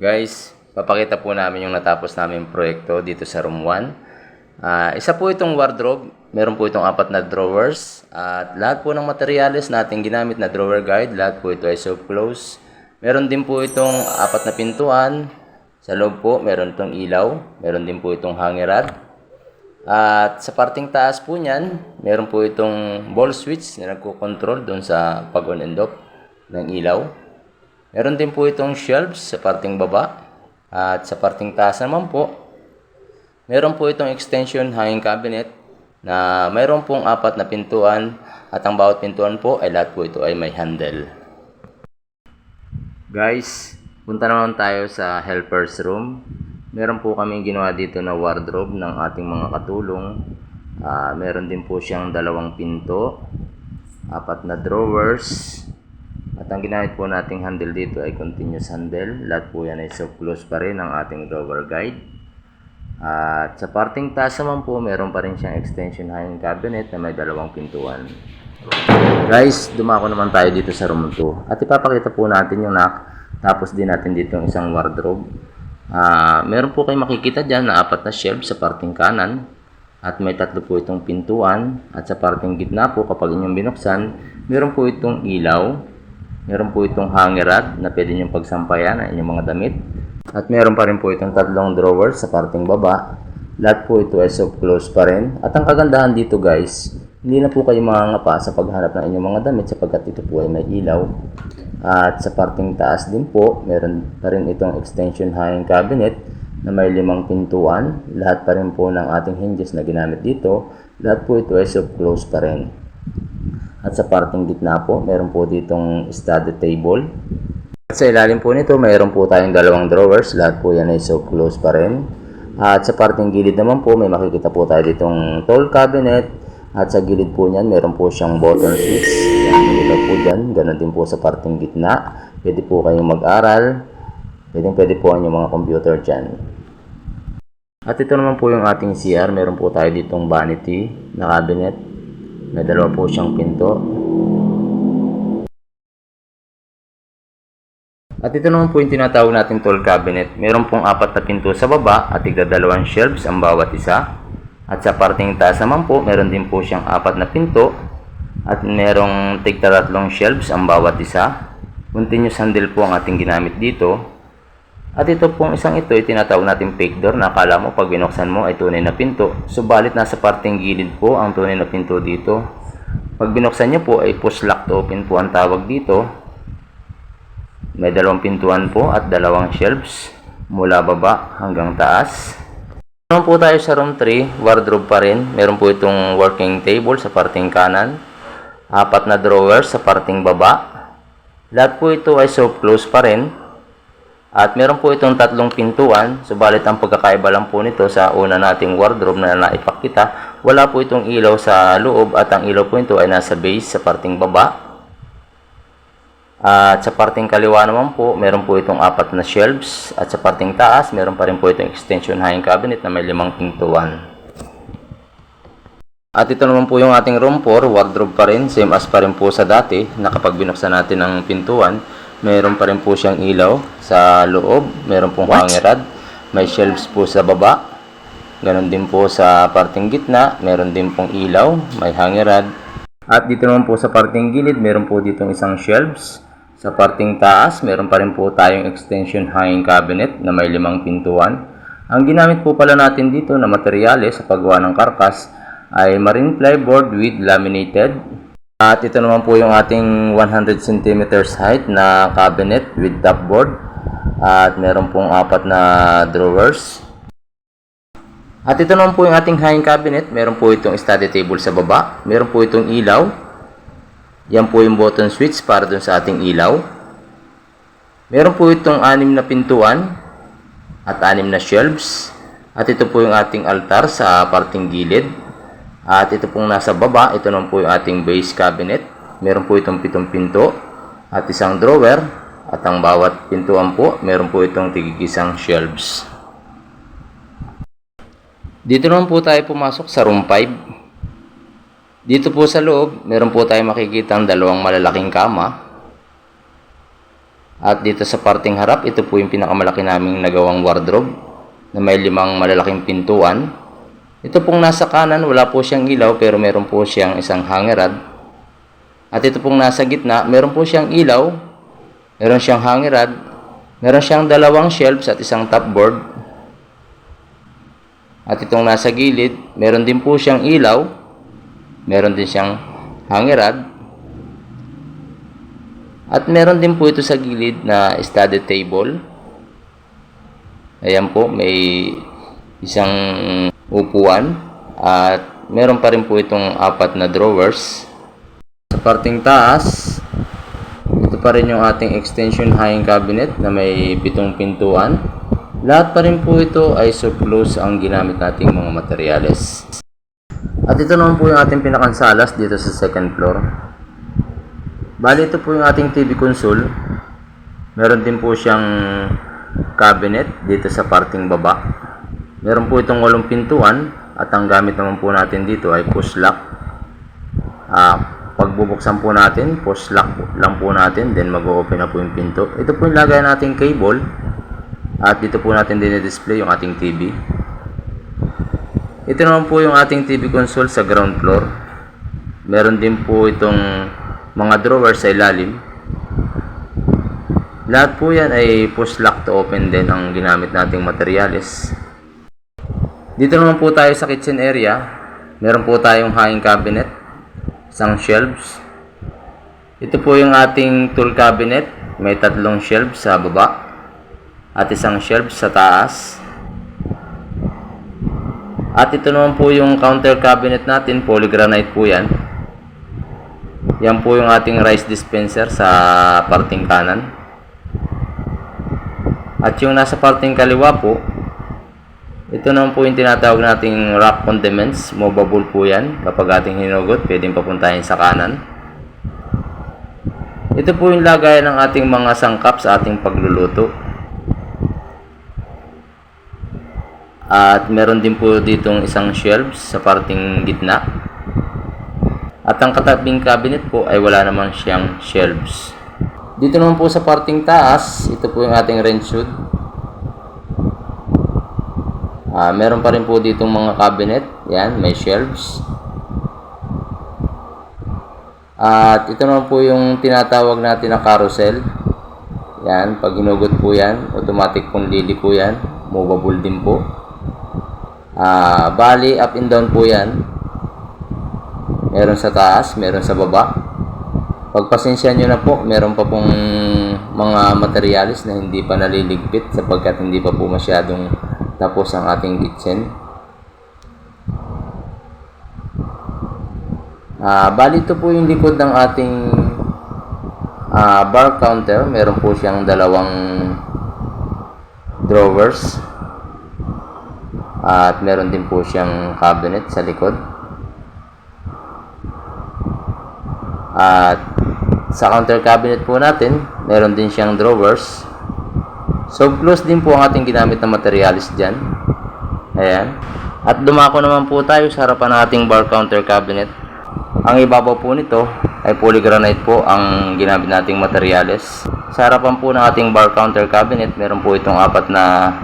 Guys, papakita po namin yung natapos namin proyekto dito sa room 1. Ah, isa po itong wardrobe. Meron po itong apat na drawers. At lahat po ng materials natin ginamit na drawer guide, lahat po ito ay soft close. Meron din po itong apat na pintuan. Sa loob po, meron itong ilaw. Meron din po itong hanger rod. At sa parting taas po niyan, meron po itong ball switch na nagko-control doon sa pag-on and off ng ilaw. Meron din po itong shelves sa parting baba. At sa parting taas naman po, meron po itong extension hanging cabinet na mayroon pong apat na pintuan at ang bawat pintuan po ay lahat po ito ay may handle. Guys, punta naman tayo sa helper's room. Meron po kami ginawa dito na wardrobe ng ating mga katulong. Ah, meron din po siyang dalawang pinto, apat na drawers, at ang ginamit po nating handle dito ay continuous handle. Lahat po yan ay soft close pa rin ang ating drawer guide. At sa parting taas naman po, meron pa rin siyang extension hanging cabinet na may dalawang pintuan. Guys, dumako naman tayo dito sa room 2. At ipapakita po natin yung nak. Tapos din natin dito yung isang wardrobe. Ah, meron po kayo makikita dyan na apat na shelf sa parting kanan. At may tatlo po itong pintuan. At sa parting gitna po, kapag inyong binuksan, meron po itong ilaw. Meron po itong hanger rod na pwede niyong pagsampayan ang inyong mga damit. At meron pa rin po itong tatlong drawers sa parting baba. Lahat po ito ay soft close pa rin. At ang kagandahan dito guys, hindi na po kayo mangangapa sa paghanap ng inyong mga damit sapagkat ito po ay may ilaw. At sa parting taas din po, meron pa rin itong extension hanging cabinet na may limang pintuan. Lahat pa rin po ng ating hinges na ginamit dito. Lahat po ito ay soft close pa rin. At sa parting gitna po, meron po ditong study table. At sa ilalim po nito, mayroon po tayong dalawang drawers. Lahat po yan ay soft close pa rin. At sa parting gilid naman po, may makikita po tayo ditong tall cabinet. At sa gilid po niyan, meron po siyang button switch. Yan, ilaw po dyan. Ganon din po sa parting gitna. Pwede po kayong mag-aral. Pwede, pwede po ang mga computer dyan. At ito naman po yung ating CR. Meron po tayo ditong vanity na cabinet. May dalawa po siyang pinto. At ito naman po yung tinatawag natin tall cabinet. Meron pong apat na pinto sa baba at tigda dalawang shelves ang bawat isa. At sa parting taas naman po, meron din po siyang apat na pinto at merong tigda tatlong shelves ang bawat isa. Continuous handle po ang ating ginamit dito. At ito pong isang ito ay tinatawag natin fake door na akala mo pag binuksan mo ay tunay na pinto. Subalit nasa parting gilid po ang tunay na pinto dito. Pag binuksan niyo po ay push lock to open po ang tawag dito. May dalawang pintuan po at dalawang shelves mula baba hanggang taas. Naman po tayo sa room 3, wardrobe pa rin. Meron po itong working table sa parting kanan. Apat na drawers sa parting baba. Lahat po ito ay soft close pa rin. At meron po itong tatlong pintuan, subalit ang pagkakaiba lang po nito sa una nating wardrobe na naipakita, wala po itong ilaw sa loob at ang ilaw po ito ay nasa base sa parting baba. At sa parting kaliwa naman po, meron po itong apat na shelves. At sa parting taas, meron pa rin po itong extension hanging cabinet na may limang pintuan. At ito naman po yung ating room 4, wardrobe pa rin, same as pa rin po sa dati, na kapag binuksan natin ang pintuan, meron pa rin po siyang ilaw sa loob, meron pong hanger rod, may shelves po sa baba, ganon din po sa parting gitna, meron din pong ilaw, may hanger rod, at dito naman po sa parting gilid, meron po ditong isang shelves, sa parting taas, meron pa rin po tayong extension hanging cabinet na may limang pintuan. Ang ginamit po pala natin dito na materyales sa paggawa ng karkas ay marine plyboard with laminated at ito naman po yung ating 100 cm height na cabinet with top board. At meron pong apat na drawers. At ito naman po yung ating hanging cabinet. Meron po itong study table sa baba. Meron po itong ilaw. Yan po yung button switch para dun sa ating ilaw. Meron po itong anim na pintuan at anim na shelves. At ito po yung ating altar sa parting gilid. At ito pong nasa baba, ito naman po yung ating base cabinet. Meron po itong pitong pinto at isang drawer. At ang bawat pintuan po, meron po itong tigigisang shelves. Dito naman po tayo pumasok sa room 5. Dito po sa loob, meron po tayo makikita ang dalawang malalaking kama. At dito sa parting harap, ito po yung pinakamalaki naming nagawang wardrobe na may limang malalaking pintuan. Ito pong nasa kanan, wala po siyang ilaw pero meron po siyang isang hangerad. At ito pong nasa gitna, meron po siyang ilaw, meron siyang hangerad, meron siyang dalawang shelves at isang top board. At itong nasa gilid, meron din po siyang ilaw, meron din siyang hangerad, at meron din po ito sa gilid na study table. Ayan po, may isang upuan at meron pa rin po itong apat na drawers. Sa parting taas, ito pa rin yung ating extension hanging cabinet na may pitong pintuan. Lahat pa rin po ito ay surplus ang ginamit nating mga materyales. At ito naman po yung ating pinakansalas dito sa second floor. Bali, ito po yung ating TV console. Meron din po siyang cabinet dito sa parting baba. Meron po itong walong pintuan at ang gamit naman po natin dito ay push lock. Ah, pagbubuksan po natin, push lock lang po natin, then mag-open na po yung pinto. Ito po yung lagay nating cable at dito po natin din-display yung ating TV. Ito naman po yung ating TV console sa ground floor. Meron din po itong mga drawers sa ilalim. Lahat po yan ay push lock to open din ang ginamit nating materyales. Dito naman po tayo sa kitchen area. Meron po tayong hanging cabinet, isang shelves. Ito po yung ating tool cabinet. May tatlong shelves sa baba at isang shelf sa taas. At ito naman po yung counter cabinet natin, polygranite po yan. Yan po yung ating rice dispenser sa parting kanan. At yung nasa parting kaliwa po, ito naman po yung tinatawag nating rock condiments. Movable po yan. Kapag ating hinugot, pwedeng papuntahin sa kanan. Ito po yung lagayan ng ating mga sangkap sa ating pagluluto. At meron din po ditong isang shelves sa parting gitna. At ang katabing cabinet po ay wala naman siyang shelves. Dito naman po sa parting taas, ito po yung ating range hood. Ah, meron pa rin po ditong mga cabinet. Yan, may shelves. At ito naman po yung tinatawag natin na carousel. Yan, pag hinugot po yan, automatic pong liliko yan. Movable din po. Ah, bali up and down po 'yan. Meron sa taas, meron sa baba. Pagpasensya nyo na po, meron pa pong mga materyales na hindi pa naliligpit sapagkat hindi pa po masyadong tapos ang ating kitchen. Ah, bali ito po yung likod ng ating ah, bar counter. Meron po siyang dalawang drawers. At meron din po siyang cabinet sa likod. At sa counter cabinet po natin, meron din siyang drawers. So close din po ang ating ginamit na materialis dyan. Ayan. At dumako naman po tayo sa harapan ng ating bar counter cabinet. Ang ibabaw po nito ay polygranite po ang ginamit nating materialis. Sa harapan po ng ating bar counter cabinet, meron po itong apat na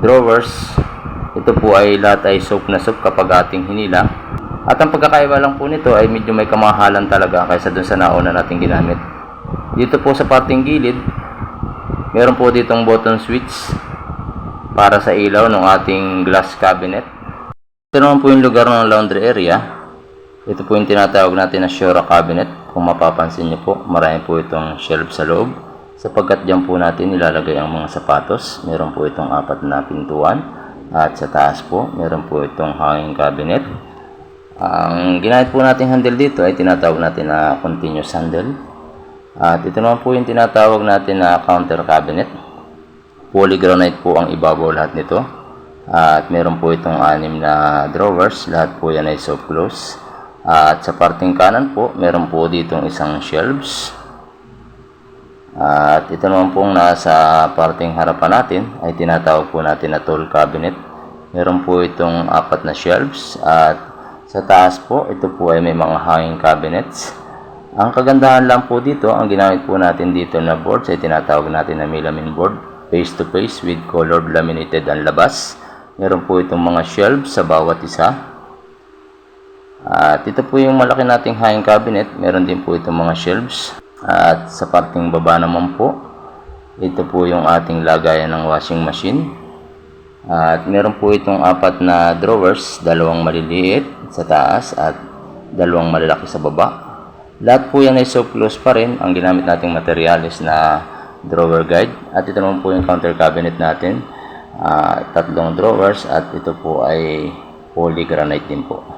drawers ito po ay lahat ay soap na soap kapag ating hinila. At ang pagkakaiba lang po nito ay medyo may kamahalan talaga kaysa dun sa nauna nating ginamit. Dito po sa parting gilid, meron po ditong button switch para sa ilaw ng ating glass cabinet. Ito naman po yung lugar ng laundry area. Ito po yung tinatawag natin na Shura cabinet. Kung mapapansin niyo po, marami po itong shelf sa loob. Sapagkat dyan po natin nilalagay ang mga sapatos. Meron po itong apat na pintuan. At sa taas po, meron po itong hanging cabinet. Ang ginamit po nating handle dito ay tinatawag natin na continuous handle. At ito naman po yung tinatawag natin na counter cabinet. Polygranite po ang ibabaw lahat nito. At meron po itong anim na drawers. Lahat po yan ay soft close. At sa parting kanan po, meron po ditong isang shelves. At ito naman pong nasa parting harapan natin ay tinatawag po natin na tool cabinet. Meron po itong apat na shelves at sa taas po ito po ay may mga hanging cabinets. Ang kagandahan lang po dito, ang ginamit po natin dito na boards ay tinatawag natin na melamine board, face to face with colored laminated ang labas. Meron po itong mga shelves sa bawat isa. At ito po yung malaki nating hanging cabinet. Meron din po itong mga shelves. At sa parting baba naman po, ito po yung ating lagayan ng washing machine. At meron po itong apat na drawers, dalawang maliliit sa taas at dalawang malalaki sa baba. Lahat po yan ay close pa rin. Ang ginamit nating materials na drawer guide. At ito naman po yung counter cabinet natin. Ah, tatlong drawers at ito po ay poly granite din po.